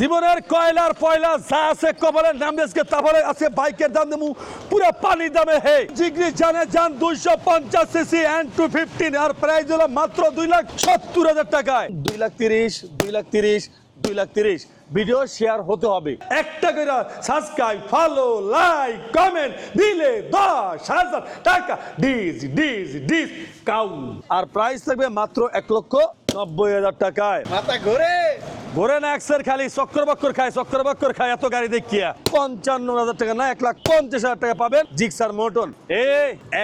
জীবনের কয়লার পয়লা যা আছে কবলের নাম দেশকে তারপরে আছে বাইকের দাম দেবো পুরো পানির দামে হে। জিগরি জানে যান দুইশো পঞ্চাশ সিসি এন্ড টু ফিফটিন আর প্রাইস হলো মাত্র দুই লাখ সত্তর হাজার টাকায়। দুই লাখ তিরিশ দুই লাখ তিরিশ দুই লাখ তিরিশ। ভিডিও শেয়ার হতে হবে। একটা করে সাবস্ক্রাইব ফলো লাইক কমেন্ট দিলে দশ হাজার টাকা। ডিস ডিস ডিস কাউন্ট আর প্রাইস থাকবে মাত্র এক লক্ষ নব্বই হাজার টাকায়। মাথা ঘুরে। ঘোরে না একসের খালি চক্কর বক্কর খায় চক্কর বক্কর খায় এত গাড়ি দেখিয়া। পঞ্চান্ন হাজার টাকা না এক লাখ পঞ্চাশ হাজার টাকা পাবেন জিক্সার মোটন। এ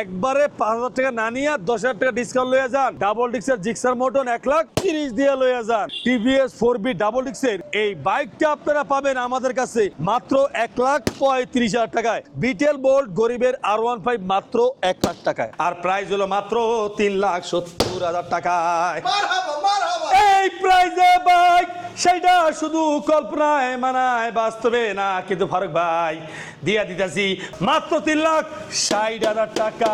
একবারে পাঁচ হাজার টাকা না নিয়ে দশ হাজার টাকা ডিসকাউন্ট লইয়া যান। ডাবল ডিক্সের জিক্সার মোটন এক লাখ তিরিশ দিয়ে লইয়া যান। টিভিএস ফোর বি ডাবল ডিক্সের এই বাইকটা আপনারা পাবেন আমাদের কাছে মাত্র এক লাখ পঁয়ত্রিশ হাজার টাকায়। বিটেল বোল্ট গরিবের আর ওয়ান ফাইভ মাত্র এক লাখ টাকায়। আর প্রাইস হলো মাত্র তিন লাখ সত্তর হাজার টাকায়। এই প্রাইজে বাইক সেটা শুধু কল্পনায় মানায়, বাস্তবে না, কিন্তু ফারুক ভাই, দিয়া দিতেছি মাত্র তিন লাখ ষাট হাজার টাকা।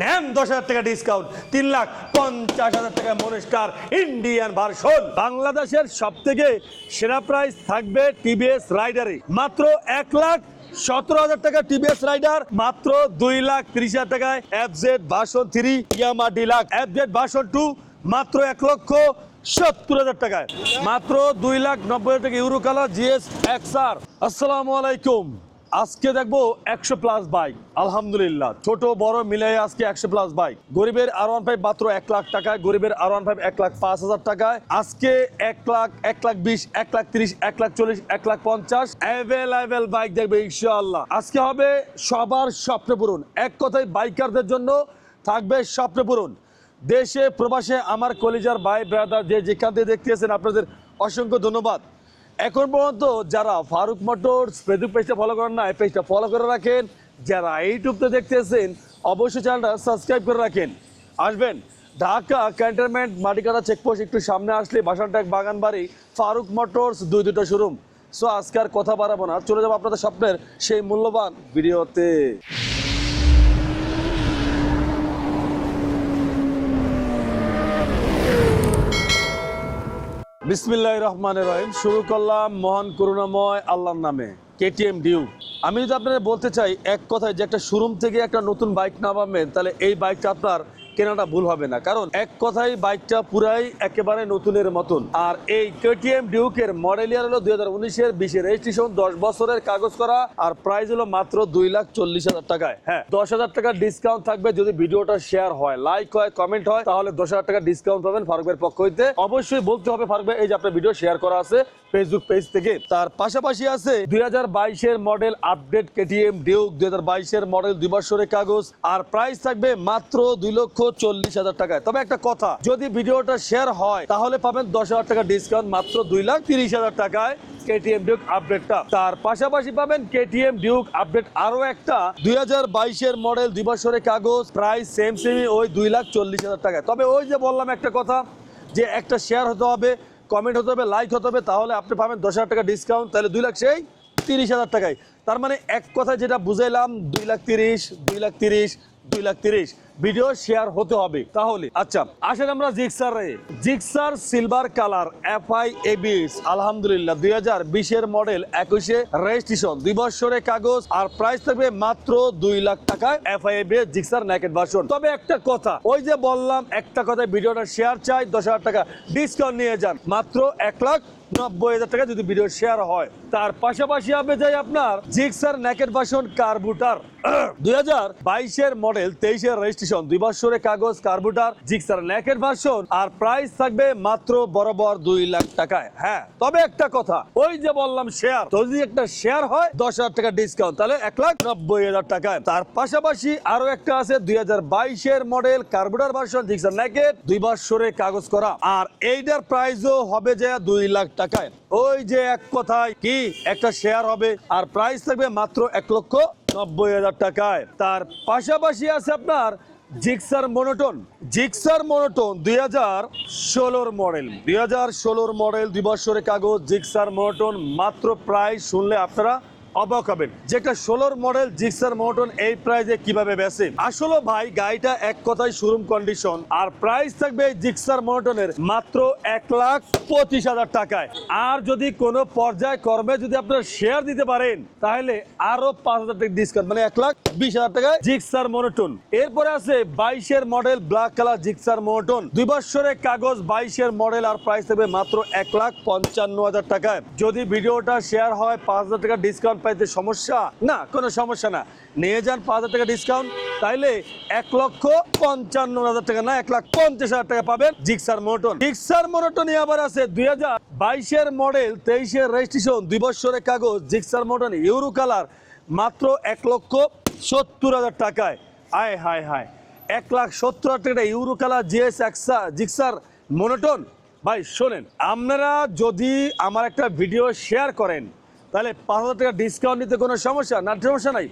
নেন দশ হাজার টাকা ডিসকাউন্ট তিন লাখ পঞ্চাশ হাজার টাকা মনিস্টার ইন্ডিয়ান ভার্সন বাংলাদেশের সব থেকে সেরা প্রাইস থাকবে টিভিএস রাইডারে মাত্র এক লাখ সতেরো হাজার টাকা টিভিএস রাইডার মাত্র দুই লাখ তিরিশ হাজার টাকায় F Z version three Yamaha deluxe F Z version two মাত্র এক লক্ষ সত্তর হাজার টাকায়। মাত্র দুই লাখ নব্বই হাজার টাকা ইউরো কালার জিএস এক্সআর। আসসালামু আলাইকুম। আজকে দেখব একশো প্লাস বাইক। আলহামদুলিল্লাহ। ছোট, বড় মিলাই আজকে একশো প্লাস বাইক। গরিবের আর ওয়ান ফাইভ মাত্র এক লাখ টাকায়, গরিবের আর ওয়ান ফাইভ এক লাখ পাঁচ হাজার টাকায়। আজকে এক লাখ এক লাখ বিশ, এক লাখ তিরিশ, এক লাখ চল্লিশ, এক লাখ পঞ্চাশ। অ্যাভেলেবেল বাইক দেখবে ইনশাআল্লাহ। আজকে হবে সবার স্বপ্ন পূরণ। এক কথায় বাইকারদের জন্য থাকবে স্বপ্ন পূরণ। দেশে, প্রবাসে আমার কলিজার ভাই ব্রাদার যে যেখান থেকে দেখতেছেন আপনাদের অসংখ্য ধন্যবাদ। এখন পর্যন্ত যারা ফারুক মোটরস ফেসবুক পেজটা ফলো করেন না, এই পেজটা ফলো করে রাখেন। যারা ইউটিউবতে দেখতেছেন অবশ্যই চ্যানেলটা সাবস্ক্রাইব করে রাখেন। আসবেন, ঢাকা ক্যান্টনমেন্ট মাটিকাটা চেকপোস্ট একটু সামনে আসলে বাসানটাক বাগান বাড়ি, ফারুক মোটরস দুই দুটো শোরুম সো আজকে আর কথা বাড়াবো না। চলে যাব আপনাদের স্বপ্নের সেই মূল্যবান ভিডিওতে। বিসমিল্লাহ রহমান রহিম। শুরু করলাম মহান করুণাময় আল্লাহর নামে কেটিএম ডিউ আমি যদি আপনাদের বলতে চাই, এক কথায় যে একটা শোরুম থেকে একটা নতুন বাইক নামাবেন, তাহলে এই বাইকটা আপনার কেনাটা ভুল হবে না। কারণ এক কথায় বাইকটা পুরাই একেবারে নতুনের মতন। আর এই কেটিএম ডিউকের মডেল ইয়ার হলো দুই হাজার উনিশের বিশে রেজিস্ট্রেশন দশ বছরের কাগজ করা, আর প্রাইস হলো মাত্র দুই লাখ চল্লিশ হাজার টাকায়। হ্যাঁ দশ হাজার টাকা ডিসকাউন্ট থাকবে যদি ভিডিওটা শেয়ার হয় লাইক হয় কমেন্ট হয়, তাহলে দশ হাজার টাকা ডিসকাউন্ট পাবেন ফারুকের পক্ষ হইতে। অবশ্যই বলতে হবে ফারুক এই যে আপনার ভিডিও শেয়ার করা আছে ফেসবুক পেজ থেকে। তার পাশাপাশি আছে দুই বাইশের মডেল আপডেট কেটিএম ডিউক দুই বাইশের মডেল দুই বছরের কাগজ, আর প্রাইস থাকবে মাত্র দুই লক্ষ চল্লিশ হাজার টাকায়। তবে একটা কথা, যদি ভিডিওটা শেয়ার হয়, তাহলে পাবেন দশ হাজার টাকা ডিসকাউন্ট মাত্র দুই লাখ তিরিশ হাজার টাকায় কেটিএম ডিউক আপডেটটা তার পাশাপাশি পাবেন কেটিএম ডিউক আপডেট আরও একটা, দুই বাইশের মডেল দুই বছরের কাগজ প্রাইস সেম সেমি ওই দুই লাখ চল্লিশ হাজার টাকায়। তবে ওই যে বললাম একটা কথা, যে একটা শেয়ার হতে হবে কমেন্ট হতে হবে লাইক হতে হবে, তাহলে আপনি পাবেন দশ হাজার টাকা ডিসকাউন্ট তাহলে দুই লাখ সেই তিরিশ হাজার টাকায়। তার মানে এক কথা যেটা বুঝাইলাম, দুই লাখ তিরিশ, দুই লাখ তিরিশ দুই লাখ তিরিশ। ভিডিও শেয়ার হতে হবে। তাহলে আচ্ছা আসেন আমরা Gixxer. Gixxer silver colour FI ABS, আলহামদুলিল্লাহ, দুই হাজার বিশের মডেল, একুশে রেজিস্ট্রেশন, দুই বছরের কাগজ, আর প্রাইস থাকবে মাত্র দুই লাখ টাকায় FI ABS Gixxer naked version তবে একটা কথা, ওই যে বললাম, একটা কথায় ভিডিওটা শেয়ার চাই, দশ হাজার টাকা ডিসকাউন্ট নিয়ে যান। মাত্র এক লাখ নব্বই হাজার টাকা যদি ভিডিও শেয়ার হয়। তার পাশাপাশি আপনি যাই আপনার জিক্সার নেকেট ভার্সন কার্বুটার। দুই হাজার বাইশের মডেল তেইশের রেজিস্ট্রেশন দুই বছরের কাগজ কার্বুটার জিক্সার ভার্সন আর প্রাইস থাকবে মাত্র বরাবর লাখ টাকায়। হ্যাঁ তবে একটা কথা, ওই যে বললাম শেয়ার যদি একটা শেয়ার হয়, দশ হাজার টাকা ডিসকাউন্ট তাহলে লাখ নব্বই হাজার টাকায়। তার পাশাপাশি আরও একটা আছে, দুই হাজার বাইশের মডেল কার্বুটার ভার্সন জিক্সার দুই বছরের কাগজ করা। আর এইটার প্রাইসও হবে যে দুই লাখ টাকায়। ওই যে এক কথায়, কি? একটা শেয়ার হবে, আর প্রাইস থাকবে মাত্র এক লক্ষ নব্বই হাজার টাকায়। তার পাশাপাশি আছে আপনার জিক্সার মনোটন। জিক্সার মনোটন দুই হাজার ষোলোর মডেল। দুই হাজার ষোলোর মডেল দুই বছরের কাগজ, জিক্সার মনোটন মাত্র প্রায় শুনলে আপনারা অবাক হবেন, যেটা ষোলোর মডেল জিক্সার মোটন এই প্রাইজে কীভাবে বেচে? আসলে ভাই, গাড়িটা এক কথায় শোরুম কন্ডিশন আর প্রাইস থাকবে জিক্সার মোটনের মাত্র এক লাখ পঁচিশ হাজার টাকায়। আর যদি কোনো পর্যায় কর্মে যদি আপনারা শেয়ার দিতে পারেন, তাহলে আরও পাঁচ হাজার টাকা ডিসকাউন্ট মানে এক লাখ বিশ হাজার টাকায় জিক্সার মোনোটন এরপরে আছে বাইশের model black colour Gixxer monotone দুই বছরের কাগজ বাইশের মডেল, আর প্রাইস থাকবে মাত্র এক লাখ পঞ্চান্ন হাজার টাকায়। যদি ভিডিওটা শেয়ার হয়, পাঁচ হাজার টাকা ডিসকাউন্ট পাইতে সমস্যা? না, কোনো সমস্যা না। নিয়ে যান পাঁচ হাজার টাকা ডিসকাউন্ট তাইলে এক লক্ষ পঞ্চান্ন হাজার টাকা না, এক লাখ পঞ্চাশ হাজার টাকা পাবেন জিক্সার মোটন। জিক্সার মোটনই আবার আছে দুই হাজার বাইশের মডেল তেইশের রেজিস্ট্রেশন দুই বছরের কাগজ, জিক্সার মোটন ইউরো কালার, মাত্র এক লক্ষ সত্তর হাজার টাকায়। আয়, হায় হায়। এক লাখ সত্তর হাজার টাকা ইউরো কালার, জিএস, একসা, জিক্সার মোনোটন ভাই, শোনেন, আপনারা যদি আমার একটা ভিডিও শেয়ার করেন তাহলে পাঁচ হাজার টাকা ডিসকাউন্ট নিতে কোনো সমস্যা? না, সমস্যা নাই।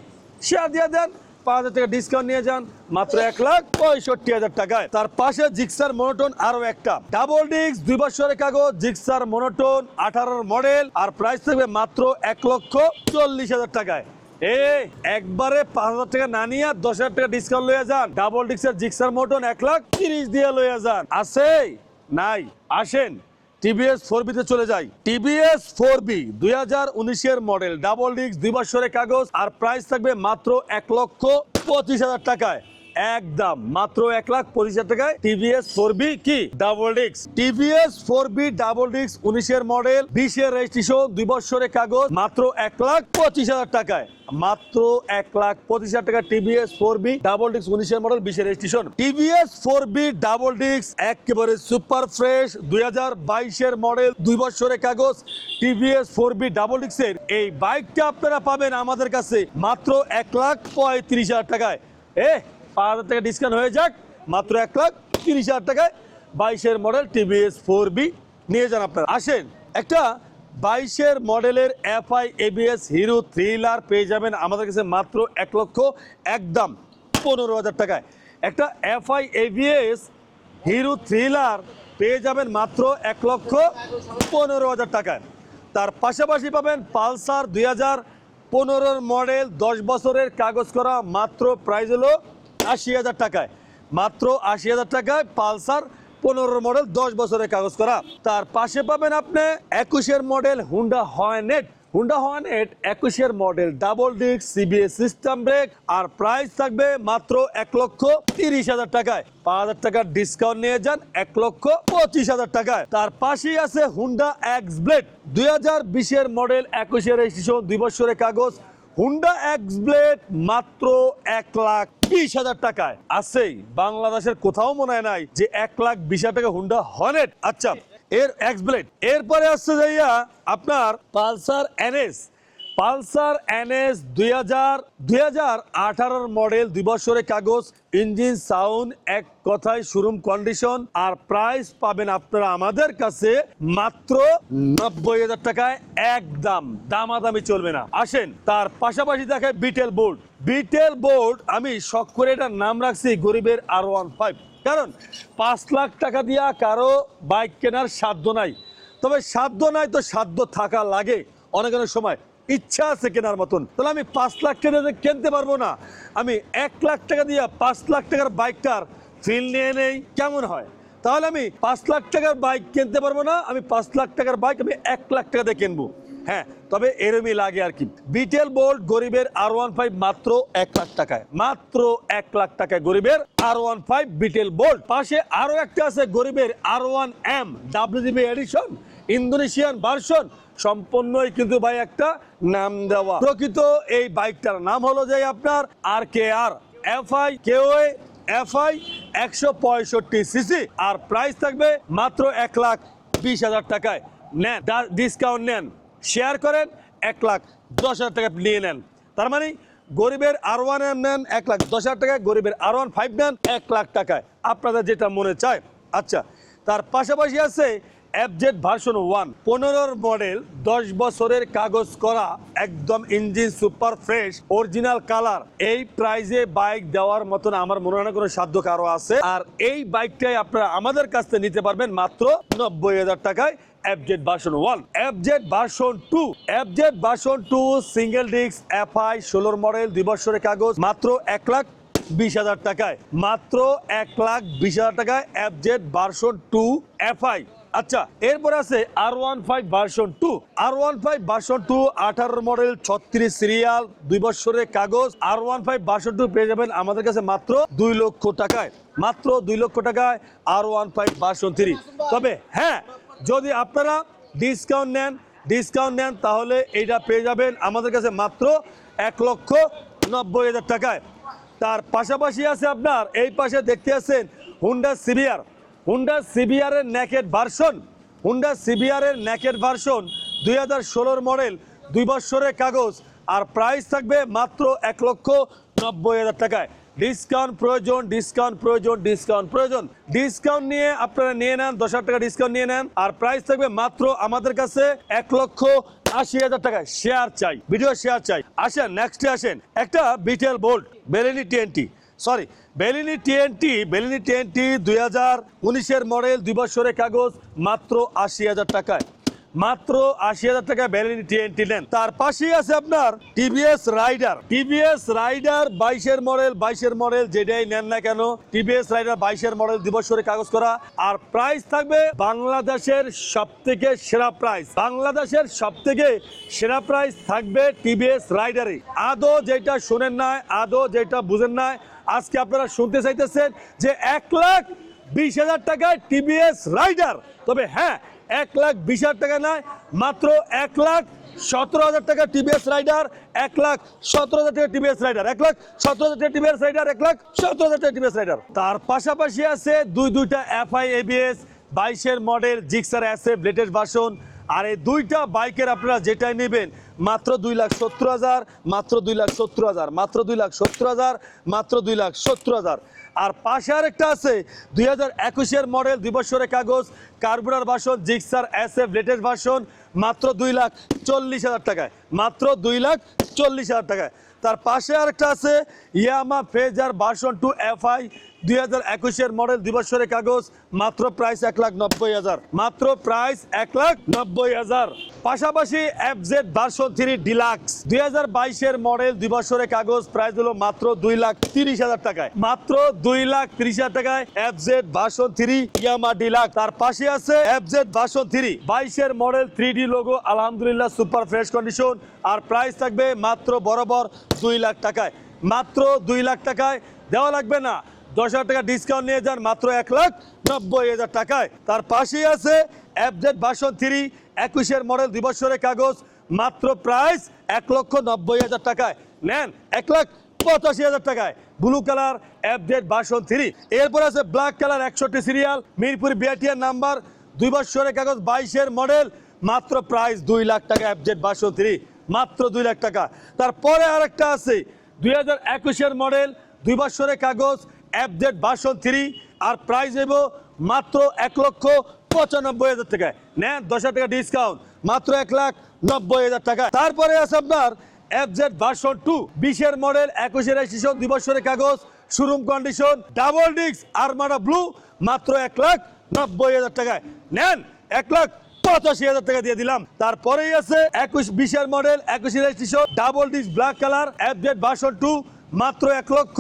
শেয়ার দিয়ে দেন, পাঁচ হাজার টাকা ডিসকাউন্ট নিয়ে যান, মাত্র এক লাখ পঁয়ষট্টি হাজার টাকায়। তার পাশে জিক্সার মোনোটোন আরও একটা। ডাবল ডিস্ক দুই বছরের কাগজ জিক্সার মোনোটোন আঠারোর মডেল আর প্রাইস থাকবে মাত্র এক লক্ষ চল্লিশ হাজার টাকায়। এ, একবারে পাঁচ হাজার টাকা না নিয়ে দশ হাজার টাকা ডিসকাউন্ট লইয়া যান। ডাবল ডিস্কের জিক্সার মোটন এক লাখ তিরিশ দিয়ে লইয়া যান। আছে নাই। আসেন। টিভিএস ফোর বিতে চলে যাই। টিভিএস ফোর বি দুই হাজার উনিশের মডেল ডাবল ডিস্ক দুই বছরের কাগজ, আর প্রাইস থাকবে মাত্র এক লক্ষ পঁচিশ হাজার টাকায়। একদম মাত্র এক লাখ পঁচিশ হাজার টাকায় টিভিএস ফোর বি কি? Double disc TVS four B double disc উনিশের মডেল বিশের রেজিস্ট্রেশন দুই বছরের কাগজ, মাত্র এক লাখ পঁচিশ হাজার টাকায়। মাত্র এক লাখ পঁচিশ হাজার টাকা TVS four B double disc উনিশের মডেল বিশের registration TVS four B double disc একেবারে সুপার ফ্রেশ দুই হাজার বাইশের মডেল দুই বছরের কাগজ টিভিএস ফোর বি ডাবল ডিস্কের এই বাইকটা আপনারা পাবেন আমাদের কাছে মাত্র এক লাখ পঁয়ত্রিশ হাজার টাকায়। এ পাঁচ হাজার টাকা ডিসকাউন্ট হয়ে যাক। মাত্র এক লাখ তিরিশ হাজার টাকায় বাইশের মডেল টিভিএস ফোর বি নিয়ে যান আপনারা। আসেন, একটা বাইশের মডেলের F FI ABS Hero thriller পেয়ে যাবেন আমাদের কাছে মাত্র এক লক্ষ একদম পনেরো হাজার টাকায়। একটা F FI ABS Hero thriller পেয়ে যাবেন মাত্র এক লক্ষ পনেরো হাজার টাকায়। তার পাশাপাশি পাবেন পালসার দুই হাজার পনেরোর মডেল দশ বছরের কাগজ করা, মাত্র প্রাইস হলো আশি হাজার টাকায়। মাত্র আশি হাজার টাকায় পালসার পনেরো মডেল, দশ বছরের কাগজ করা। তার পাশে পাবেন আপনি একুশের model Honda Hornet. Honda Hornet একুশের model, double disc CBS system brake আর প্রাইস থাকবে মাত্র এক লক্ষ তিরিশ হাজার টাকায়। পাঁচ হাজার টাকার ডিসকাউন্ট নিয়ে যান এক লক্ষ পঁচিশ হাজার টাকায়। তার পাশেই আছে হুন্ডা এক্স ব্লেড দুই হাজার বিশের মডেল, একুশের দুই বছরের কাগজ হুন্ডা এক্স ব্লেড মাত্র এক লাখ বিশ হাজার টাকায়। আছেই, বাংলাদেশের কোথাও মনে হয় নাই যে এক লাখ বিশ হাজার টাকা হুন্ডা হনেট আচ্ছা এর এক্স ব্লেড এরপরে আসছে যাইয়া আপনার পালসার এনএস পালসার এনএস দুই হাজার দুই হাজার আঠারোর মডেল দুই বছরের কাগজ, ইঞ্জিন, সাউন্ড, এক কথায় শোরুম কন্ডিশন, আর প্রাইস পাবেন আপনারা আমাদের কাছে মাত্র নব্বই হাজার টাকায়। এক একদম দামাদামি চলবে না। আসেন, তার পাশাপাশি দেখে বিটেল বোর্ড। বিটেল বোর্ড, আমি শখ করে এটার নাম রাখছি গরিবের আর ওয়ান ফাইভ। কারণ পাঁচ লাখ টাকা দিয়া কারও বাইক কেনার সাধ্য নাই। তবে সাধ্য নাই তো সাধ্য থাকা লাগে। অনেক অনেক সময় ইচ্ছা আছে কেনার মতন। তাহলে আমি পাঁচ লাখ টাকা দিয়ে কিনতে পারব না, আমি এক লাখ টাকা দিয়ে পাঁচ লাখ টাকার বাইকটার ফিল নিয়ে নেই, কেমন হয়? তাহলে আমি পাঁচ লাখ টাকার বাইক কিনতে পারব না, আমি পাঁচ লাখ টাকার বাইক আমি এক লাখ টাকা দিয়ে কিনবো। হ্যাঁ তবে এরমই লাগে আর কি। বিটেল বোল্ট গরিবের আর ওয়ান ফাইভ মাত্র এক লাখ টাকায়। মাত্র এক লাখ টাকায় গরিবের আর ওয়ান ফাইভ বিটেল বোল্ট পাশে আরও একটা আছে গরিবের R one M W G B edition Indonesian version সম্পূর্ণই কিন্তু ভাই একটা নাম দেওয়া। প্রকৃত এই বাইকটার নাম হলো যে আপনার R K R F I কেওএ, FI, একশো পঁয়ষট্টি সিসি, আর প্রাইস থাকবে মাত্র এক লাখ বিশ হাজার টাকায়। নেন ডিসকাউন্ট নেন শেয়ার করেন, এক লাখ দশ হাজার টাকা নিয়ে নেন। তার মানে গরিবের আর ওয়ান নেন, এক লাখ দশ হাজার টাকায়। গরিবের আর ওয়ান ফাইভ নেন, এক লাখ টাকায়। আপনাদের যেটা মনে চায় আচ্ছা তার পাশাপাশি আছে এফজেড ভার্সন ওয়ান পনেরোর মডেল দশ বছরের কাগজ করা, একদম engine super fresh original colour এই প্রাইজে বাইক দেওয়ার মতন আমার মনে হয় কোনো সাধ্য কারও আছে। আর এই বাইকটাই আপনারা আমাদের কাছ থেকে নিতে পারবেন মাত্র নব্বই হাজার টাকায় version one FZ version two FZ version two single disc FI ষোলোর মডেল দুই বছরের কাগজ, মাত্র এক লাখ বিশ হাজার টাকায়। মাত্র এক লাখ বিশ হাজার টাকায় এফজেড ভার্সন টু এফআই আচ্ছা এরপর আছে R one five version two R one five version two আঠারো মডেল ছত্রিশ সিরিয়াল দুই বছরের কাগজ। R one five version two পেয়ে যাবেন আমাদের কাছে মাত্র দুই লক্ষ টাকায়। মাত্র দুই লক্ষ টাকায় R one five version three তবে হ্যাঁ যদি আপনারা ডিসকাউন্ট নেন ডিসকাউন্ট নেন, তাহলে এইটা পেয়ে যাবেন আমাদের কাছে মাত্র এক লক্ষ নব্বই হাজার টাকায়। তার পাশাপাশি আছে আপনার, এই পাশে দেখতে আছেন হুন্ডা সিবিআর হুন্ডা সিবিআরের ন্যাকেট ভার্সন হুন্ডা সিবিআরের ন্যাকেট ভার্সন দুই হাজার ষোলোর মডেল দুই বছরের কাগজ, আর প্রাইস থাকবে মাত্র এক লক্ষ নব্বই হাজার টাকায়। ডিসকাউন্ট প্রয়োজন ডিসকাউন্ট প্রয়োজন ডিসকাউন্ট প্রয়োজন। ডিসকাউন্ট নিয়ে আপনারা নিয়ে নেন, দশ হাজার টাকা ডিসকাউন্ট নিয়ে নেন, আর প্রাইস থাকবে মাত্র আমাদের কাছে এক লক্ষ আশি হাজার টাকা শেয়ার চাই ভিডিও শেয়ার চাই। আসেন নেক্সটে আসেন। একটা betel bolt বেলেনি TNT sorry বেলিনি TNT বেলিনি TNT দুই হাজার উনিশের মডেল দুই বছরের কাগজ, মাত্র আশি হাজার টাকায়। মাত্র আশি হাজার টাকায় বেলিনি টিএনটি নেন। তার পাশেই আছে আপনার টিভিএস রাইডার টিভিএস রাইডার বাইশের মডেল বাইশের মডেল যেটাই নেন না কেন টিভিএস রাইডার বাইশের মডেল দুই বছরের কাগজ করা। আর প্রাইস থাকবে বাংলাদেশের সব থেকে সেরা প্রাইস বাংলাদেশের সব থেকে সেরা প্রাইস থাকবে টিভিএস রাইডারে আদৌ যেটা শোনেন নাই, আদৌ যেটা বুঝেন নাই আজকে আপনারা শুনতে চাইতেছেন যে এক লাখ বিশ হাজার টাকায় টিভিএস রাইডার। তবে হ্যাঁ এক লাখ বিশ হাজার টাকা নয়, মাত্র এক লাখ সতেরো হাজার টাকা টিভিএস রাইডার, এক লাখ সতেরো হাজার টাকা টিভিএস রাইডার, এক লাখ সতেরো হাজার টাকা টিভিএস রাইডার, এক লাখ সতেরো হাজার টাকা টিভিএস রাইডার। তার পাশাপাশি আছে দুই দুইটা এফআই এবিএস বাইশের model Gixxer SF latest version আর এই দুইটা বাইকের আপনারা যেটাই নেবেন, মাত্র দুই লাখ সত্তর হাজার, মাত্র দুই লাখ সত্তর হাজার, মাত্র দুই লাখ সত্তর হাজার, মাত্র দুই লাখ সত্তর হাজার। আর পাশে আরেকটা আছে, দুই হাজার একুশের মডেল দুই বছরের কাগজ, carburettor version Gixxer S F latest version মাত্র দুই লাখ চল্লিশ হাজার টাকায়, মাত্র দুই লাখ চল্লিশ হাজার টাকায়। তার পাশে আরেকটা আছে Yamaha Fazer version two F I দুই হাজার একুশের মডেল দুই বছরের কাগজ, মাত্র প্রাইস এক লাখ নব্বই হাজার। মাত্র প্রাইস এক লাখ নব্বই হাজার। পাশাপাশি F Z version three deluxe দুই হাজার বাইশের মডেল দুই বছরের কাগজ প্রাইস হলো মাত্র দুই লাখ তিরিশ হাজার টাকায়। মাত্র দুই লাখ তিরিশ হাজার টাকায় F Z version three Yamaha deluxe তার পাশে আছে এফ জেড ভার্সন থ্রি বাইশের মডেল থ্রি ডি লোগো আলহামদুলিল্লাহ সুপার ফ্রেশ কন্ডিশন আর প্রাইস থাকবে মাত্র বরাবর দুই লাখ টাকায়। মাত্র দুই লাখ টাকায়। দেওয়া লাগবে না। দশ হাজার টাকা ডিসকাউন্ট নিয়ে যান মাত্র এক লাখ নব্বই হাজার টাকায়। তার পাশেই আছে অ্যাপডেট ভার্সন থ্রি একুশের মডেল দুই কাগজ, মাত্র প্রাইস এক লক্ষ নব্বই হাজার টাকায়। নেন এক লাখ পঁচাশি হাজার টাকায়। Blue colour update version three এরপর আছে ব্ল্যাক কালার একষট্টি সিরিয়াল মিরপুর বিআটিআর নাম্বার দুই বছরের কাগজ বাইশের মডেল মাত্র প্রাইস দুই লাখ টাকা অ্যাপডেট ভার্সন থ্রি মাত্র দুই লাখ টাকা। তারপরে আরেকটা আছে, দুই হাজার একুশের মডেল দুই বছরের কাগজ অ্যাপডেট ভার্সন থ্রি আর প্রাইস দেব মাত্র এক লক্ষ পঁচানব্বই হাজার টাকায় নেন, দশ হাজার টাকা ডিসকাউন্ট মাত্র এক লাখ নব্বই হাজার টাকা। তারপরে আছে আপনার এফজেড ভার্সন টু, বিশের মডেল একুশের রেজিস্ট্রেশন দুই বছরের কাগজ showroom condition double disc armada blue মাত্র এক লাখ নব্বই হাজার টাকায় নেন, এক লাখ পঁচাশি হাজার টাকা দিয়ে দিলাম। তারপরেই আছে একুশ, বিশের মডেল একুশের registration double disc black colour FZ version two মাত্র এক লক্ষ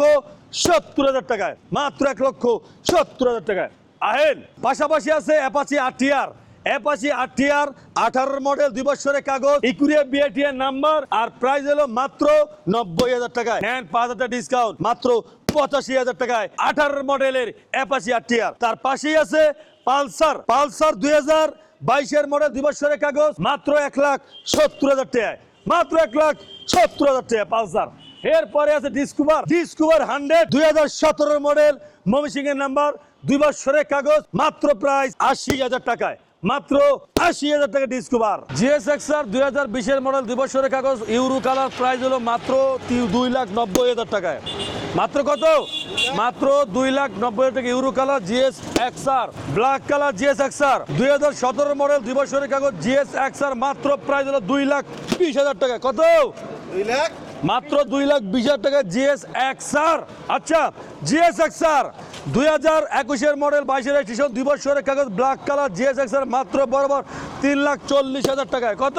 সত্তর হাজার টাকায়, মাত্র এক লক্ষ সত্তর হাজার টাকায়। আহেন, পাশাপাশি আছে অ্যাপাচি আরটিআর অ্যাপাচি আরটিআর আঠারোর মডেল দুই বছরের কাগজ ইকুরিয়া বিআইটিআর নাম্বার আর প্রাইস হলো মাত্র নব্বই হাজার টাকায়। নেন পাঁচ হাজার ডিসকাউন্ট মাত্র পঁচাশি হাজার টাকায় আঠারোর মডেলের অ্যাপাচি আরটিআর তার পাশেই আছে পালসার পালসার দুই হাজার বাইশের মডেল দুই বছরের কাগজ, মাত্র এক লাখ সত্তর হাজার টাকায়। মাত্র এক লাখ সত্তর হাজার টাকা পালসার। এরপরে আছে ডিসকভার ডিসকভার হান্ড্রেড দুই হাজার সতেরো মডেল মমিসিং এর নাম্বার দুই বছরের কাগজ মাত্র প্রাইস আশি হাজার টাকায়। মাত্র আশি হাজার টাকা ডিসকভার জিএস এক্সআর দুই হাজার বিশের মডেল দুই বছরের কাগজ ইউরো কালার প্রাইস হলো মাত্র দুই লাখ নব্বই হাজার টাকায়। মাত্র কত? মাত্র দুই লাখ নব্বই হাজার টাকা euro colour GS XR black colour GS XR দুই হাজার সতেরো মডেল দুই বছরের কাগজ জিএস এক্সআর মাত্র প্রাইস হলো দুই লাখ বিশ হাজার টাকা কত? দুই লাখ মাত্র দুই লাখ বিশ হাজার টাকা জিএস এক্সআর আচ্ছা জিএস এক্সআর দুই হাজার একুশের মডেল বাইশের স্টেশন দুই বছরের কাগজ ব্ল্যাক কালার জিএসএক্স এর মাত্র বরাবর তিন লাখ চল্লিশ হাজার টাকায়। কত?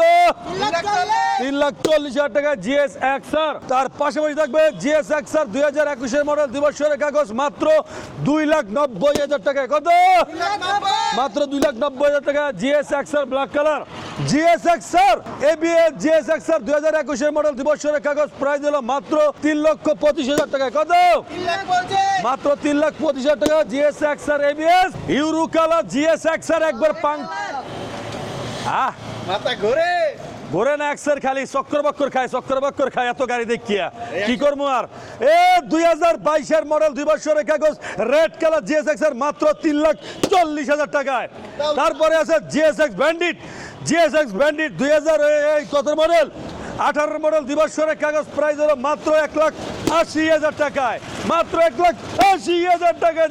তিন লাখ চল্লিশ। হাজার টাকা জিএস এক্স আর তার পাশাপাশি থাকবে জিএস এক্স আর দুই হাজার একুশের মডেল দুই বছরের কাগজ মাত্র দুই লাখ নব্বই হাজার টাকায়। কত? মাত্র দুই লাখ নব্বই হাজার টাকা GS X R black colour ABS দুই হাজার একুশের মডেল কাগজ প্রাইস হলো মাত্র তিন লক্ষ পঁচিশ হাজার টাকায় কত? মাত্র তিন লাখ পঁচিশ হাজার টাকা এবিএস ইউরো কালার একবার পাং মাথা ঘুরে। ঘোরে না একসের খালি চক্কর বক্কর খায় চক্কর বক্কর খায় এত গাড়ি দেখিয়া। কি করব আর? এ দুই হাজার বাইশের মডেল দুই বছরের কাগজ রেড কালার জিএসএক্স এর মাত্র তিন লাখ চল্লিশ হাজার টাকায়। তারপরে আছে জিএসএক্স ব্যান্ডিট জিএসএক্স ব্যান্ডিট দুই হাজার এই কত মডেল আঠারো মডেল দিবস কাগজ প্রাইজ হলো মাত্র এক লাখ আশি হাজার টাকায়। মাত্র এক লাখ আশি হাজার টাকা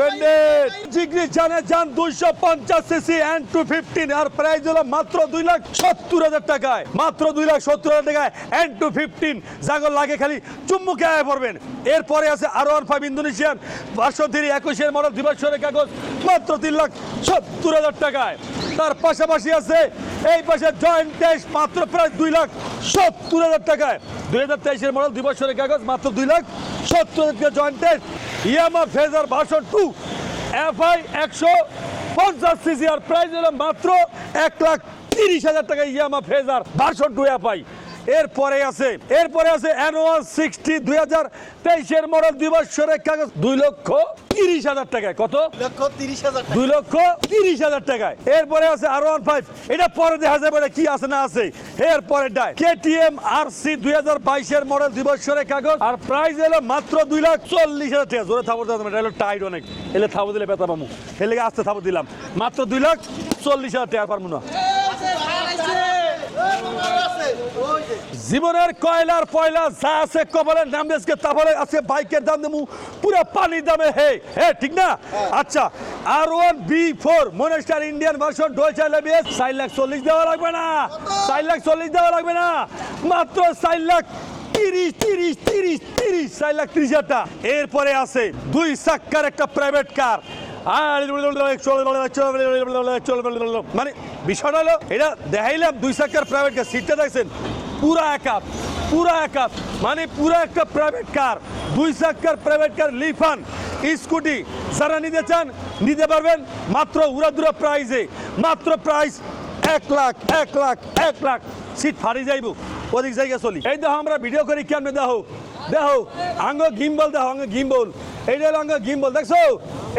ব্যান্ডিট জিগরি জানে যান দুইশো পঞ্চাশ সিসি এন্ড টু ফিফটিন আর প্রাইস হলো মাত্র দুই লাখ সত্তর হাজার টাকায়। মাত্র দুই লাখ সত্তর হাজার টাকায় এন্ড টু ফিফটিন জাগর লাগে খালি চুম্বুকে আয় পড়বেন। এরপরে আছে আরও ওয়ান ফাইভ ইন্দোনেশিয়ান পাঁচশো তিরি একুশের মডেল দুই বছরের কাগজ, মাত্র তিন লাখ সত্তর হাজার টাকায়। তার পাশাপাশি আছে, এই পাশে জয়েন্ট মাত্র প্রায় দুই লাখ সত্তর হাজার টাকায়। দুই হাজার তেইশের মডেল দুই কাগজ, মাত্র দুই লাখ সত্তর হাজার টাকা joint test Yamaha Fazer version two FI একশো পঞ্চাশ সিসি আর প্রাইস মাত্র এক লাখ তিরিশ হাজার টাকা Yamaha Fazer version two FI. এরপরে আছে এরপরে আছে অ্যানুয়াল সিক্সটি দুই হাজার তেইশের মডেল দুই বছরের কাগজ দুই লক্ষ তিরিশ হাজার টাকায়। কত? লক্ষ তিরিশ হাজার দুই লক্ষ তিরিশ হাজার টাকায়। এরপরে আছে আর ওয়ান ফাইভ এটা পরে দেখা যাবে কি আছে না আছে। এরপরে ডাই কেটিএম আর সি দুই হাজার বাইশের মডেল দুই বছরের কাগজ। আর প্রাইস এলো মাত্র দুই লাখ চল্লিশ হাজার টাকা। জোরে দিলাম এটা হলো টাইট অনেক। এলে থাবো দিলে বেতা পামু। এলে আস্তে থাবো দিলাম। মাত্র দুই লাখ চল্লিশ হাজার টাকা পারব না। জীবনের কয়লার পয়লা যা আছে কপালের দাম দেশকে আছে বাইকের দাম দেবো, পুরো পানির দামে, হে হে, ঠিক না আচ্ছা R one B four monster Indian version ডোয়েচার লেবিএস চার লাখ চল্লিশ দেওয়া লাগবে না, চার লাখ চল্লিশ দেওয়া লাগবে না, মাত্র চার লাখ তিরিশ তিরিশ তিরিশ তিরিশ, চার লাখ তিরিশ হাজার টাকা। এরপরে আছে দুই চাক্কার একটা প্রাইভেট কার মানে বিষয়টা হলো এটা দেখাইলাম দুই চাকার প্রাইভেট কার সিটটা দেখছেন? পুরা একাপ পুরা একাপ মানে পুরা একটা প্রাইভেট কার দুই চাকার প্রাইভেট কার লিফান, স্কুটি, যারা নিতে চান, নিতে পারবেন মাত্র উড়াদুরা প্রাইজে মাত্র প্রাইস এক লাখ এক লাখ এক লাখ। সিট ফাড়ি যাইব, ওদিক জায়গা চলি। এই দেখো আমরা ভিডিও করি, কেমনে দেখো? দেখো, আঙ্গ গিম্বল দেখো, আঙ্গ গিম্বল এইটা হলো আমাকে গিম্বল, দেখছ?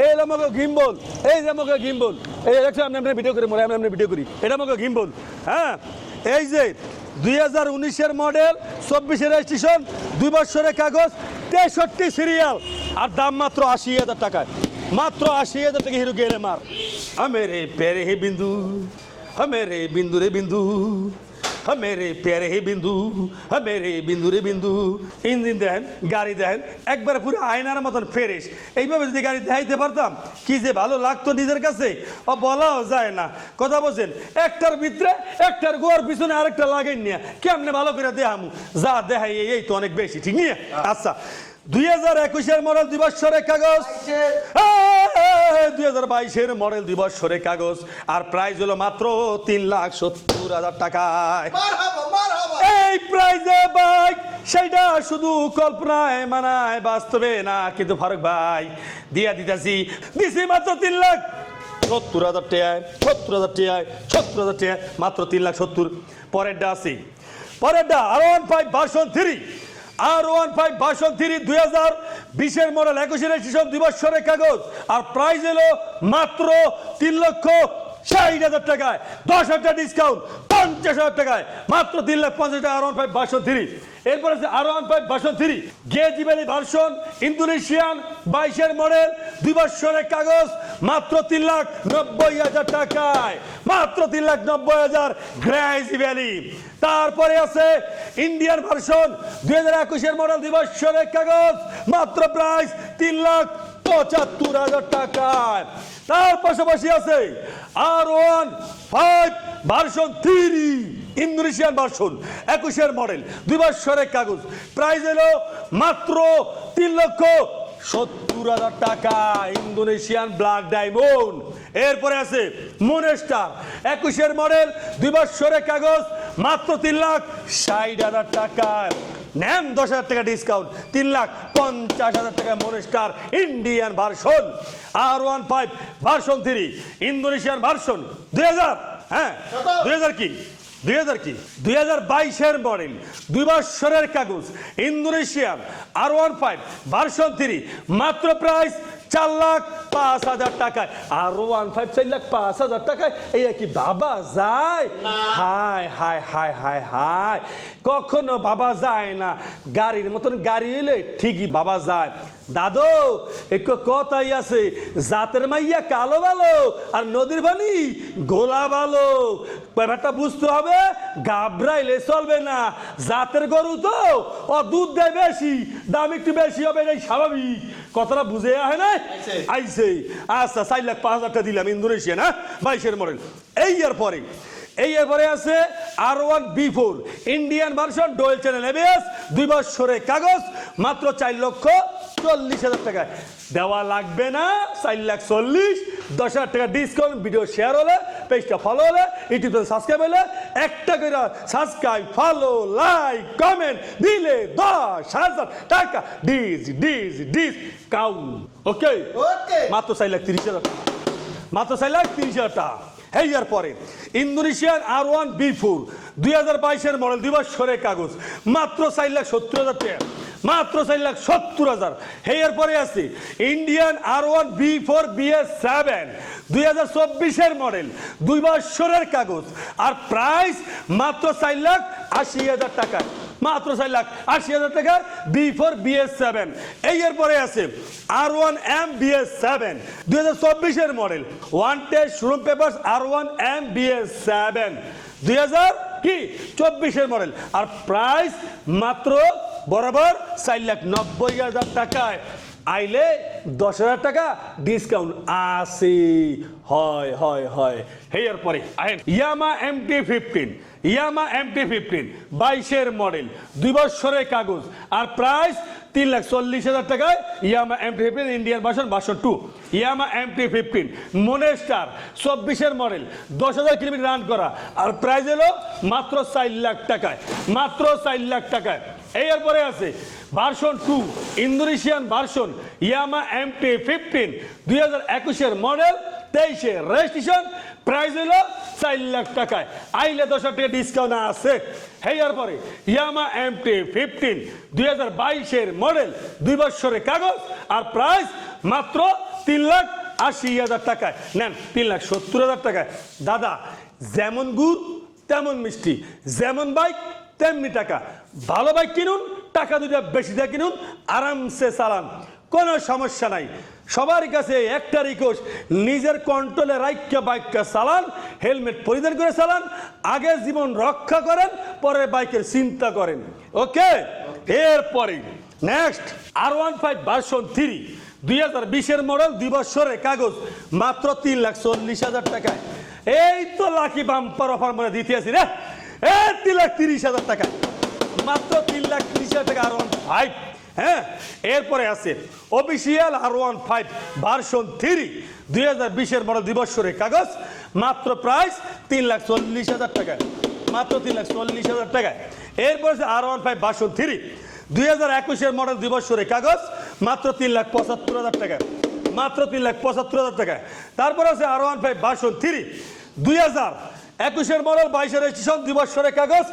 এই হলো আমাকে গিম্বল, এই যে আমাকে গিম্বল। এই দেখছ, আমি আমরা ভিডিও করি মোরা আমি আমরা ভিডিও করি। এটা আমাকে গিম্বল হ্যাঁ? এই যে দুই হাজার উনিশের মডেল চব্বিশের রেজিস্ট্রেশন দুই বছরের কাগজ, তেষট্টি সিরিয়াল আর দাম মাত্র আশি হাজার টাকায়। মাত্র আশি হাজার টাকা হিরো গেলে মার আমেরে পেরে হে বিন্দু, আমেরে বিন্দু রে বিন্দু। মেরে প্যারে হে বিন্দু মেরে বিন্দু রে বিন্দু ইঞ্জিন দেন গাড়ি দেন একবার পুরো আয়নার মতন ফেরিস এইভাবে যদি গাড়ি দেখাইতে পারতাম কি যে ভালো লাগতো নিজের কাছে ও বলাও যায় না কথা বলছেন একটার ভিতরে একটার গোয়ার পিছনে আরেকটা লাগেন নিয়ে কেমনে ভালো করে দেহামু যা দেখাই এই তো অনেক বেশি ঠিক নিয়ে আচ্ছা দুই হাজার একুশের মডেল দুই বছরের কাগজ। দুই হাজার বাইশের মডেল দুই বছরের কাগজ। আর প্রাইস হলো মাত্র তিন লাখ সত্তর হাজার টাকায়। এই প্রাইজে বাইক সেটা শুধু কল্পনায় মানায় বাস্তবে না কিন্তু ফারুক ভাই দিয়া দিতেছি। দিছি মাত্র তিন লাখ। সত্তর হাজার টাকায় সত্তর হাজার টাকায় সত্তর হাজার টাকায় মাত্র তিন লাখ সত্তর। পরেরটা আছি। পরেরটা R one five version three R one five version three দুই হাজার বিশের মডেল একুশের রেজিস্ট্রেশন দুই বছরের কাগজ। আর প্রাইস এলো মাত্র তিন লক্ষ ষাট হাজার টাকায়। দশ হাজার ডিসকাউন্ট পঞ্চাশ হাজার টাকায়। মাত্র তিন লাখ পঞ্চাশ টাকা R one five version three. এরপর আছে R one five version three. গে জিবেলি ভার্সন, ইন্দোনেশিয়ান বাইশের মডেল, দুই বছরের কাগজ মাত্র তিন লাখ নব্বই হাজার টাকায়, মাত্র তিন লাখ নব্বই হাজার গ্রাইজি ভ্যালি তারপরে আছে ইন্ডিয়ান ভার্সন দুই হাজার একুশের মডেল দুই বছরের কাগজ, মাত্র প্রাইস তিন লাখ পঁচাত্তর হাজার টাকায়। তার পাশাপাশি আছে R one five version three Indonesian version একুশের মডেল দুই বছরের কাগজ। প্রাইস এলো মাত্র তিন লক্ষ সত্তর হাজার টাকা ইন্দোনেশিয়ান ব্ল্যাক ডায়মন্ড। এরপরে আছে মনেস্টার একুশের মডেল দুই বছরের কাগজ মাত্র তিন লাখ ষাট হাজার টাকা। নেন দশ হাজার টাকা ডিসকাউন্ট তিন লাখ পঞ্চাশ হাজার টাকা monster Indian version R one five version three Indonesian version দুই হাজার হ্যাঁ দুই হাজার কি? দুই হাজার কি? দুই হাজার বাইশের মডেল দুই বছরের কাগজ Indonesian R one five version three মাত্র প্রাইস চার লাখ পাঁচ হাজার টাকায়। আর ওয়ান ফাইভ চার লাখ পাঁচ হাজার টাকায় এই কি বাবা যায়? হায় হায় হায় হায় হায়। কখনো বাবা যায় না। গাড়ির মতন গাড়ি এলে ঠিকই বাবা যায়। দাদু একটু কথাই আছে। জাতের মাইয়া কালো ভালো আর নদীর পানি গোলা ভালো। ব্যাপারটা বুঝতে হবে গাবরাইলে চলবে না। জাতের গরু তো ও দুধ দেয় বেশি দাম একটু বেশি হবে এটাই স্বাভাবিক। কথাটা বুঝে আহে না আইছে। আইসে আচ্ছা চার লাখ পাঁচ হাজার টাকা দিলাম ইন্দোনেশিয়া না? বাইশের মডেল। এই এর পরে এই এরপরে আছে R one B four Indian version dual channel ABS দুই বছরের কাগজ মাত্র চার লক্ষ চল্লিশ হাজার টাকায়। দেওয়া লাগবে না চার লাখ চল্লিশ দশ হাজার টাকা ডিসকাউন্ট ভিডিও শেয়ার হলে পেজটা ফলো হলে ইউটিউবে সাবস্ক্রাইব হলে একটা করে সাবস্ক্রাইব ফলো লাইক কমেন্ট দিলে দশ হাজার টাকা। Dis dis discount okay okay মাত্র চার লাখ তিরিশ হাজার টাকা। মাত্র চার লাখ তিরিশ হাজার টাকা। এই ইয়ার পরে Indonesian R one B four দুই হাজার বাইশের মডেল দুই বছরের কাগজ। মাত্র চার লাখ সত্তর হাজার টাকা। মাত্র চার লাখ সত্তর হাজার। হেয়ার পরে আছে। Indian R one B four B S seven দুই হাজার চব্বিশের মডেল দুই বছরের কাগজ। আর প্রাইস মাত্র চার লাখ আশি হাজার টাকা মাত্র চার লাখ আশি হাজার টাকা B four B BS seven এই এর পরে আছে R one M B BS seven দুই হাজার চব্বিশের model one test showroom paper R one M B BS seven দুই হাজার কি? চব্বিশের মডেল আর প্রাইস মাত্র বরাবর চার লাখ নব্বই হাজার টাকায়। আইলে দশ হাজার টাকা ডিসকাউন্ট আছে হয় হয় হয়। হেয়ার পরে Yamaha M T fifteen, Yamaha M T fifteen, বাইশের মডেল, দুই বছরের কাগজ। আর প্রাইস তিন লাখ চল্লিশ হাজার টাকায় Yamaha M T fifteen, Indian version version two Yamaha M T fifteen, monster, চব্বিশের মডেল, দশ হাজার কিলোমিটার রান করা। আর প্রাইস এলো মাত্র চার লাখ টাকায়, মাত্র চার লাখ টাকায়। এরপরে আছে, version two, Indonesian version, Yamaha M T fifteen, দুই হাজার একুশের মডেল, তেইশে রেজিস্ট্রেশন, প্রাইস হলো চার লাখ টাকায়। আইলে দশ টাকা ডিসকাউন্ট আছে। হেয়ার পরে, ইয়ামা এম টি ফিফটিন, দুই হাজার বাইশের মডেল, দুই বছরের কাগজ, আর প্রাইস মাত্র তিন লাখ আশি হাজার টাকায়। নেন, তিন লাখ সত্তর হাজার টাকায়। দাদা, যেমন গুড়, তেমন মিষ্টি। যেমন বাইক, তেমনি টাকা। ভালো বাইক কিনুন, টাকা দুটা বেশি দিয়ে কিনুন, আরামসে চালান। কোনো সমস্যা নাই। সবার কাছে একটা রিকোয়েস্ট নিজের কন্ট্রোলে রাইকা বাইকটা চালান হেলমেট পরিধান করে চালান, আগে জীবন রক্ষা করেন, পরে বাইকের চিন্তা করেন। ওকে এরপরে next R one five version three দুই হাজার বিশের মডেল দুই বছরের কাগজ, মাত্র তিন লাখ চল্লিশ হাজার টাকায়। এই তো লাকি বাম্পার অফার মনে দিতে আছি রে। এ তিন লাখ তিরিশ হাজার টাকা। মাত্র তিন লাখ তিরিশ হাজার টাকা ওয়ান ফাইভ হ্যাঁ এরপরে আছে official R one five version three দুই হাজার বিশের দুই বছরের কাগজ, মাত্র প্রাইস তিন লাখ চল্লিশ হাজার টাকায় মাত্র তিন লাখ চল্লিশ হাজার টাকায় এরপর আছে R one five version three দুই হাজার একুশের মডেল দুই বছরের কাগজ, মাত্র তিন লাখ পঁচাত্তর হাজার টাকায় মাত্র তিন লাখ পঁচাত্তর হাজার টাকায় তারপর আছে R one five version three দুই হাজার একুশের মডেল, বাইশের রেজিস্ট্রেশন দুই বছরের কাগজ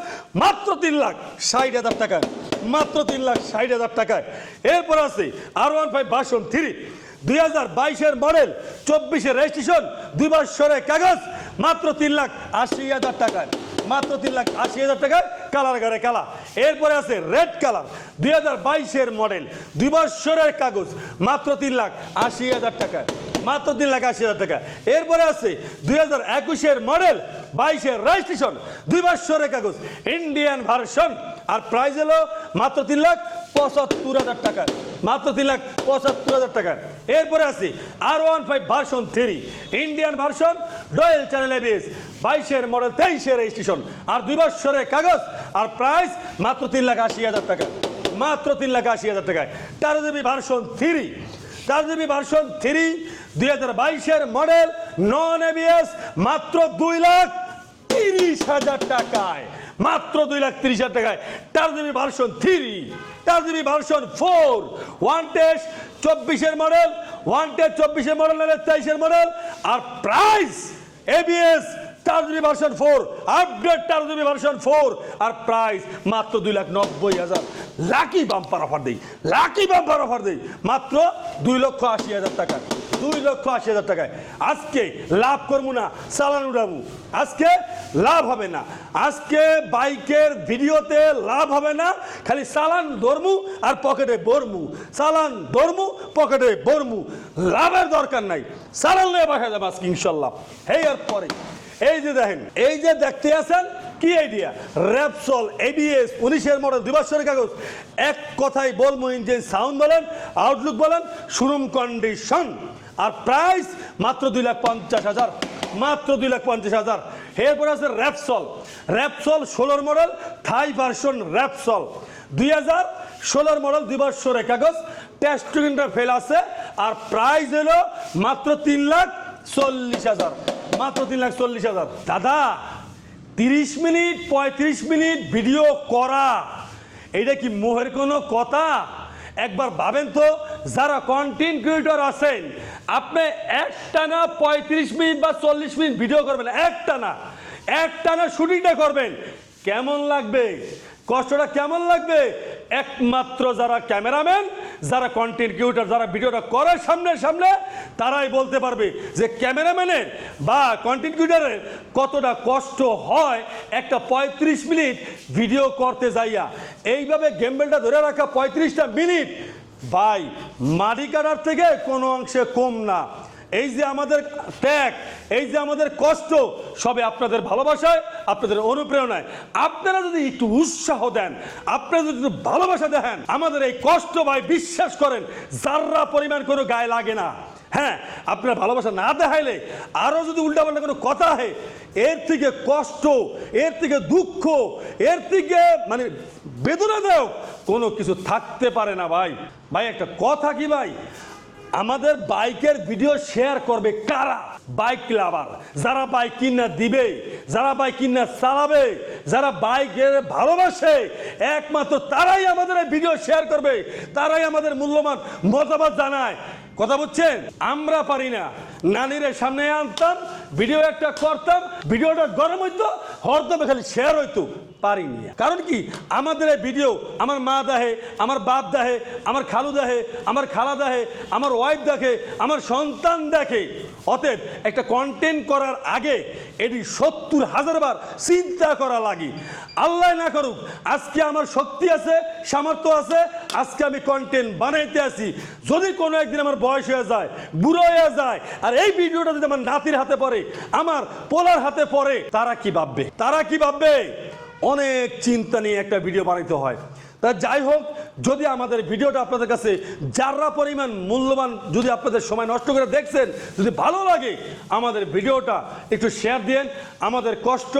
মাত্র তিন লাখ ষাট হাজার টাকায়, মাত্র তিন লাখ ষাট হাজার টাকায়। এরপর আছে R one five version three দুই হাজার বাইশের মডেল, চব্বিশের রেজিস্ট্রেশন দুই বছরের কাগজ মাত্র তিন লাখ আশি হাজার টাকায়। মাত্র তিন লাখ আশি হাজার টাকায় কালার গাড়ে কালা এরপরে আছে রেড কালার, দুই হাজার বাইশের মডেল, দুই বছরের কাগজ, মাত্র তিন লাখ আশি হাজার টাকায় মাত্র তিন লাখ আশি হাজার টাকা। এরপরে আছে দুই হাজার একুশের মডেল, বাইশের রেজিস্ট্রেশন দুই বছরের কাগজ ইন্ডিয়ান ভার্সন আর প্রাইস হলো মাত্র তিন লাখ পঁচাত্তর হাজার টাকা, মাত্র তিন লাখ পঁচাত্তর হাজার টাকা। এরপরে আছে R one five version three Indian version dual channel ABS বাইশের মডেল, তেইশের রেজিস্ট্রেশন আর দুই বছরের কাগজ, আর প্রাইস মাত্র তিন লাখ আশি হাজার টাকা। মাত্র তিন লাখ আশি হাজার টাকায়। তেরো জিবি ভার্সন থ্রি তেরো জিবি ভার্সন থ্রি দুই হাজার বাইশের মডেল নন এবিএস মাত্র দুই লাখ তিরিশ হাজার টাকায়। মাত্র দুই লাখ তিরিশ হাজার টাকায়। তেরো জিবি ভার্সন থ্রি তেরো GB version four one test চব্বিশের মডেল ওয়ান টেস্ট চব্বিশের মডেল তেইশের মডেল আর প্রাইস এবিএস চার জিবি ভার্সন ফোর আপডেট চার জিবি ভার্সন ফোর আর প্রাইস মাত্র দুই লাখ নব্বই হাজার। লাকি বাম্পার অফার দেই লাকি বাম্পার অফার দেই, মাত্র দুই লক্ষ আশি হাজার টাকা। দুই লক্ষ আশি হাজার টাকায়। আজকে লাভ করব না, চালান উঠাবো আজকে লাভ হবে না। আজকে বাইকের ভিডিওতে লাভ হবে না, খালি চালান ধরমু আর পকেটে বরমু চালান ধরমু, পকেটে বরমু লাভের দরকার নাই। চালান নিয়ে বাসা যাবে আজকে, ইনশাল্লাহ। এই আর পরে। এই যে দেখেন, এই যে দেখতে আছেন কি আইডিয়া র্যাপসল এবিএস উনিশের মডেল দুই বছরের কাগজ। এক কথাই বলব ইঞ্জিন সাউন্ড বলেন আউটলুক বলেন শোরুম কন্ডিশন আর প্রাইস মাত্র দুই লাখ পঞ্চাশ হাজার, মাত্র দুই লাখ পঞ্চাশ হাজার। এরপর আছে র্যাপসল র্যাপসল ষোলোর মডেল থাই ভার্সন র্যাপসল দুই হাজার ষোলোর মডেল দুই কাগজ। টেস্ট ফেল আছে। আর প্রাইস হলো মাত্র তিন লাখ চল্লিশ হাজার। মাত্র তিন লাখ চল্লিশ হাজার। দাদা তিরিশ মিনিট, পঁয়ত্রিশ মিনিট ভিডিও করা। এটা কি মোহের কোনো কথা? একবার ভাবেন তো, যারা কন্টেন্ট ক্রিয়েটর আছেন, আপনি একটানা পঁয়ত্রিশ মিনিট বা চল্লিশ মিনিট ভিডিও করবেন একটানা একটানা শুটিংটা করবেন। কেমন লাগবে? কষ্টটা কেমন লাগবে? একমাত্র যারা ক্যামেরাম্যান, যারা কন্টেন্ট যারা ভিডিওটা করে সামনে সামনে, তারাই বলতে পারবে যে ক্যামেরাম্যানের বা কন্টেন্ট কতটা কষ্ট হয় একটা পঁয়ত্রিশ মিনিট ভিডিও করতে যাইয়া। এইভাবে গেমবেলটা ধরে রাখা পঁয়ত্রিশটা মিনিট, ভাই মাটি কাটার থেকে কোনো অংশে কম না। এই যে আমাদের ত্যাগ, এই যে আমাদের কষ্ট সবে আপনাদের ভালোবাসায়, আপনাদের অনুপ্রেরণায়। আপনারা যদি একটু উৎসাহ দেন, আপনারা যদি একটু ভালোবাসা দেখেন আমাদের এই কষ্ট ভাই বিশ্বাস করেন, যার্রা পরিমাণ কোনো গায়ে লাগে না। হ্যাঁ আপনারা ভালোবাসা না দেখাইলে আরও যদি উল্টাপাল্টা কোনো কথা হয় এর থেকে কষ্ট, এর থেকে দুঃখ, এর থেকে মানে বেদনা দেও কোনো কিছু থাকতে পারে না ভাই। ভাই, একটা কথা কি ভাই? আমাদের বাইকের ভিডিও শেয়ার করবে কারা? Bike lover. যারা বাইক কিনা দিবে, যারা বাইক কিনা চালাবে, যারা বাইকের ভালোবাসে, একমাত্র তারাই আমাদের ভিডিও শেয়ার করবে। তারাই আমাদের মূল্যবান মতামত জানায়। কথা বুঝছেন? আমরা পারি না। নানিরে সামনে আনতাম, ভিডিও একটা করতাম, ভিডিওটা গরম হইতো, হরদমে খালি শেয়ার হইতো। পারিনি। কারণ কি? আমাদের এই ভিডিও আমার মা দেখে, আমার বাপ দেখে, আমার খালু দেখে, আমার খালা দেখে, আমার ওয়াইফ দেখে, আমার সন্তান দেখে। অতএব একটা কন্টেন্ট করার আগে এটি সত্তর হাজার বার চিন্তা করা লাগে। আল্লাহ না করুক, আজকে আমার শক্তি আছে, সামর্থ্য আছে, আজকে আমি কন্টেন্ট বানাইতে আসি যদি কোনো একদিন আমার বয়স হয়ে যায়, বুড়ো হয়ে যায়, আর এই ভিডিওটা যদি আমার নাতির হাতে পড়ে, আমার পোলার হাতে পড়ে, তারা কি ভাববে? তারা কি ভাববে? অনেক চিন্তা নিয়ে একটা ভিডিও বানাইতে হয়। তা যাই হোক, যদি আমাদের ভিডিওটা আপনাদের কাছে যারা পরিমাণ মূল্যবান, যদি আপনাদের সময় নষ্ট করে দেখছেন, যদি ভালো লাগে আমাদের ভিডিওটা, একটু শেয়ার দিন আমাদের কষ্ট,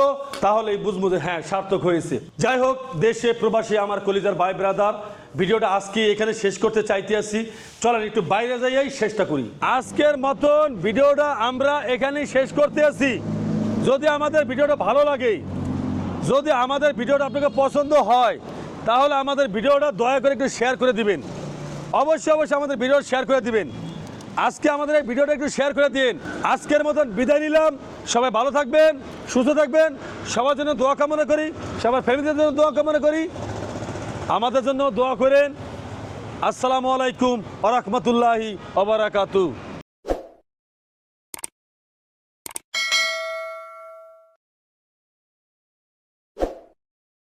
তাহলেই বুঝব যে হ্যাঁ সার্থক হয়েছে। যাই হোক, দেশে প্রবাসী আমার কলিজার ভাই ব্রাদার ভিডিওটা আজকে এখানে শেষ করতে চাইতে আসি চলেন একটু বাইরে যাইয়াই শেষটা করি। আজকের মতন ভিডিওটা আমরা এখানেই শেষ করতে আসি যদি আমাদের ভিডিওটা ভালো লাগে যদি আমাদের ভিডিওটা আপনাকে পছন্দ হয়, তাহলে আমাদের ভিডিওটা দয়া করে একটু শেয়ার করে দিবেন। অবশ্যই অবশ্যই আমাদের ভিডিও শেয়ার করে দিবেন। আজকে আমাদের এই ভিডিওটা একটু শেয়ার করে দিন। আজকের মতন বিদায় নিলাম। সবাই ভালো থাকবেন, সুস্থ থাকবেন। সবার জন্য দোয়া কামনা করি, সবার ফ্যামিলিদের জন্য দোয়া কামনা করি। আমাদের জন্য দোয়া করেন। আসসালামু আলাইকুম আ রহমতুল্লাহি